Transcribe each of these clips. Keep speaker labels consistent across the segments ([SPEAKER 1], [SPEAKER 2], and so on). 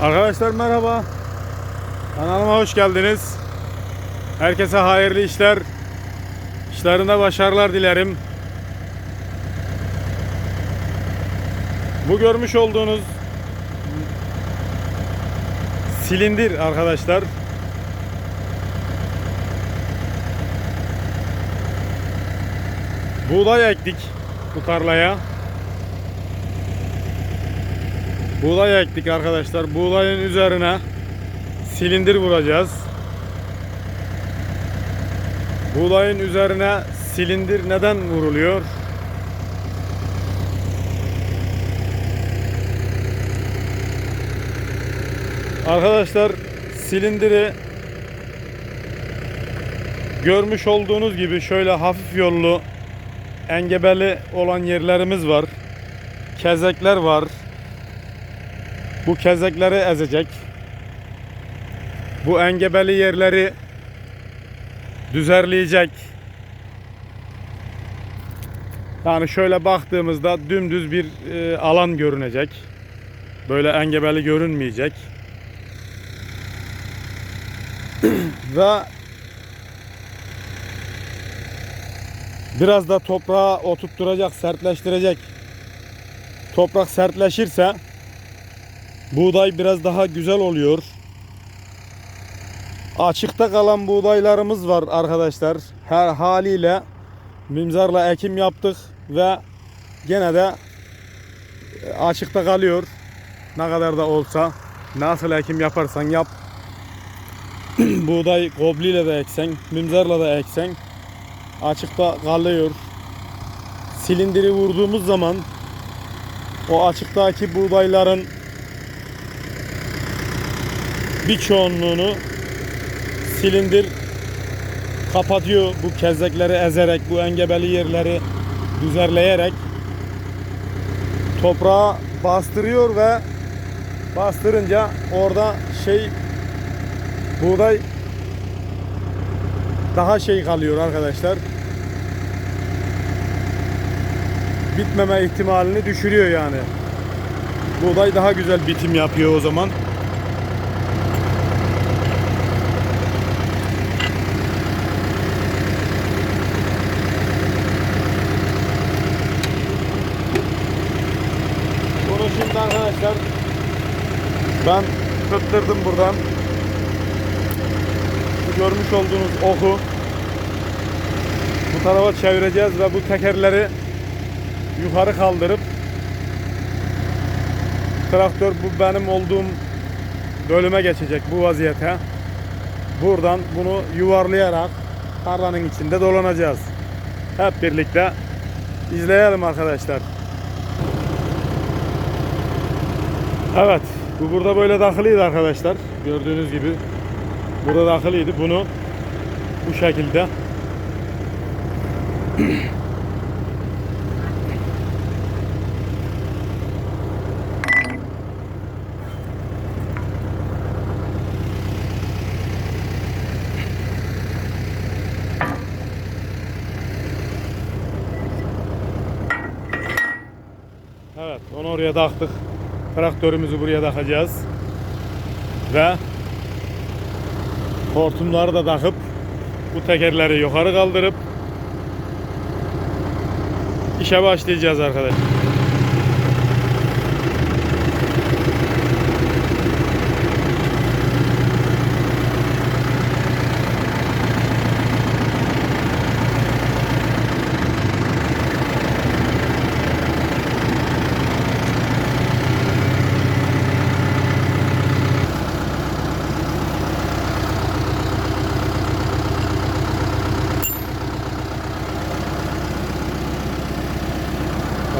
[SPEAKER 1] Arkadaşlar merhaba. Kanalıma hoş geldiniz. Herkese hayırlı işler. İşlerinde başarılar dilerim. Bu görmüş olduğunuz silindir arkadaşlar. Buğday ektik bu tarlaya. Buğday ektik arkadaşlar. Buğdayın üzerine silindir vuracağız. Buğdayın üzerine silindir neden vuruluyor? Arkadaşlar silindiri görmüş olduğunuz gibi şöyle hafif yollu engebeli olan yerlerimiz var. Kezekler var. Bu kezekleri ezecek. Bu engebeli yerleri düzerleyecek. Yani şöyle baktığımızda dümdüz bir e, alan görünecek. Böyle engebeli görünmeyecek. Ve biraz da toprağa oturtturacak, sertleştirecek. Toprak sertleşirse buğday biraz daha güzel oluyor. Açıkta kalan buğdaylarımız var arkadaşlar. Her haliyle mimzarla ekim yaptık ve gene de açıkta kalıyor. Ne kadar da olsa nasıl ekim yaparsan yap. Buğday gobliyle de eksen, mimzarla da eksen açıkta kalıyor. Silindiri vurduğumuz zaman o açıktaki buğdayların bir çoğunluğunu silindir kapatıyor bu kezekleri ezerek bu engebeli yerleri düzerleyerek toprağa bastırıyor ve bastırınca orada şey buğday daha şey kalıyor arkadaşlar. Bitmeme ihtimalini düşürüyor yani. Buğday daha güzel bitim yapıyor o zaman Bunu şimdi arkadaşlar ben tutturdum buradan. Bu görmüş olduğunuz oku bu tarafa çevireceğiz ve bu tekerleri yukarı kaldırıp traktör bu benim olduğum bölüme geçecek bu vaziyete. Buradan bunu yuvarlayarak tarlanın içinde dolanacağız. Hep birlikte izleyelim arkadaşlar. Evet. Bu burada böyle takılıydı arkadaşlar. Gördüğünüz gibi. Burada takılıydı. Bunu bu şekilde Evet, onu oraya taktık. Traktörümüzü buraya takacağız. Ve hortumları da takıp bu tekerleri yukarı kaldırıp işe başlayacağız arkadaşlar.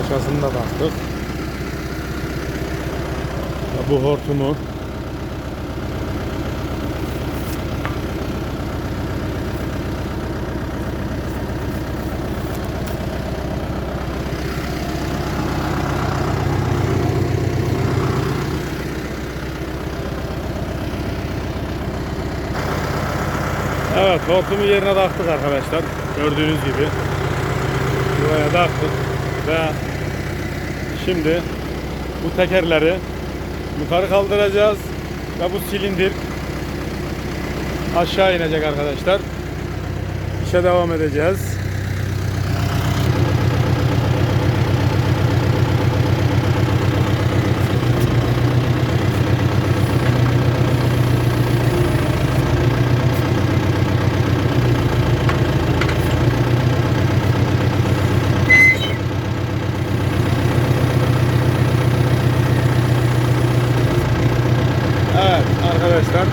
[SPEAKER 1] Aşağısını da taktık. Ya Bu hortumu Evet hortumu yerine taktık arkadaşlar. Gördüğünüz gibi. Buraya taktık ve şimdi bu tekerleri yukarı kaldıracağız ve bu silindir aşağı inecek arkadaşlar. İşe devam edeceğiz. Evet arkadaşlar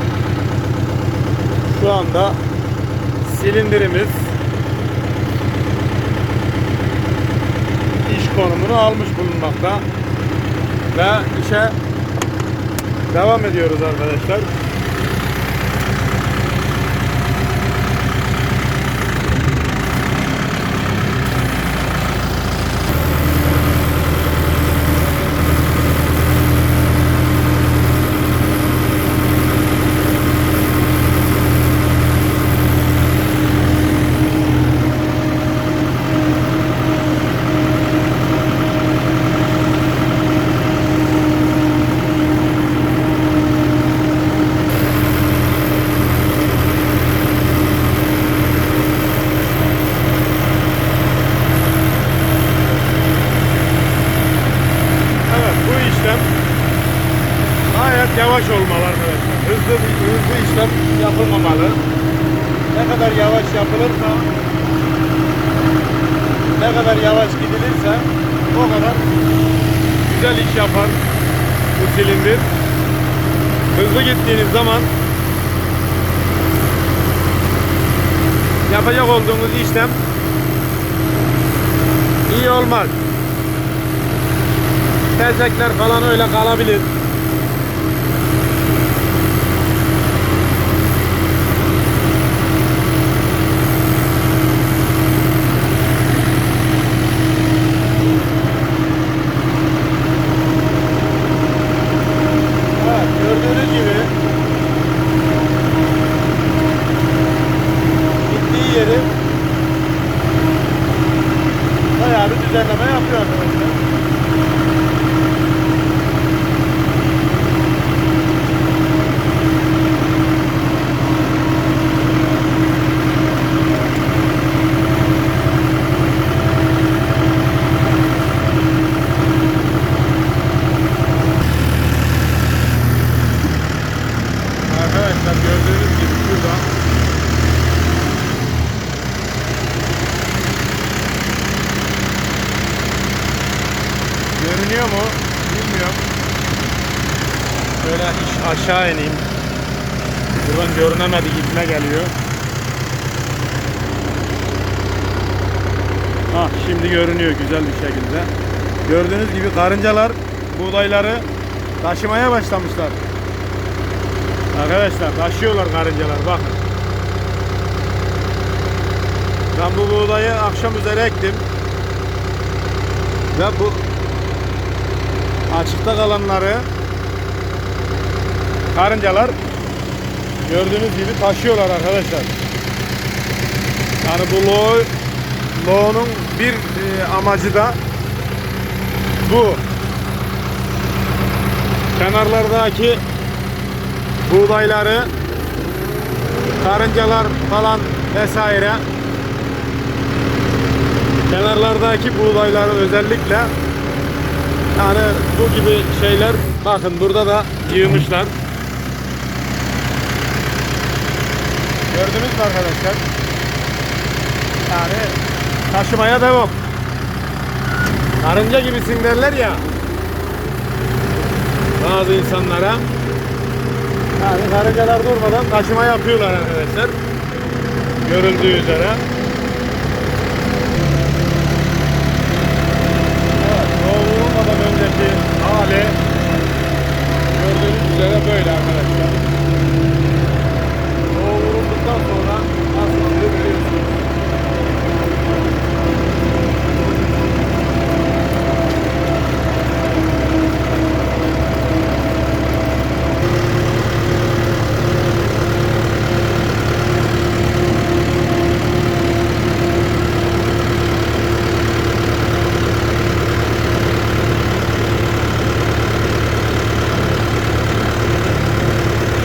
[SPEAKER 1] şu anda silindirimiz iş konumunu almış bulunmakta ve işe devam ediyoruz arkadaşlar. Evet bu işlem gayet yavaş olmalı arkadaşlar. Hızlı hızlı işlem yapılmamalı. Ne kadar yavaş yapılırsa ne kadar yavaş gidilirse o kadar güzel iş yapar bu silindir. Hızlı gittiğiniz zaman yapacak olduğunuz işlem iyi olmaz. Tezekler falan öyle kalabilir. Evet, gördüğünüz gibi gittiği yeri bayağı bir düzenleme yapıyor arkadaşlar. Arkadaşlar gördüğünüz gibi şurada Görünüyor mu? Bilmiyorum. Şöyle iş aşağı ineyim. Buradan görünemedi gitme geliyor. Ah şimdi görünüyor güzel bir şekilde. Gördüğünüz gibi karıncalar buğdayları taşımaya başlamışlar. Arkadaşlar taşıyorlar karıncalar bakın. Ben bu buğdayı akşam üzere ektim. Ve bu açıkta kalanları karıncalar gördüğünüz gibi taşıyorlar arkadaşlar. Yani bu lo loğunun bir e, amacı da bu. Kenarlardaki buğdayları karıncalar falan vesaire kenarlardaki buğdayları özellikle yani bu gibi şeyler bakın burada da yığmışlar. Gördünüz mü arkadaşlar? Yani taşımaya devam. Karınca gibisin derler ya. Bazı insanlara. Yani karıncalar durmadan taşıma yapıyorlar arkadaşlar. Görüldüğü üzere.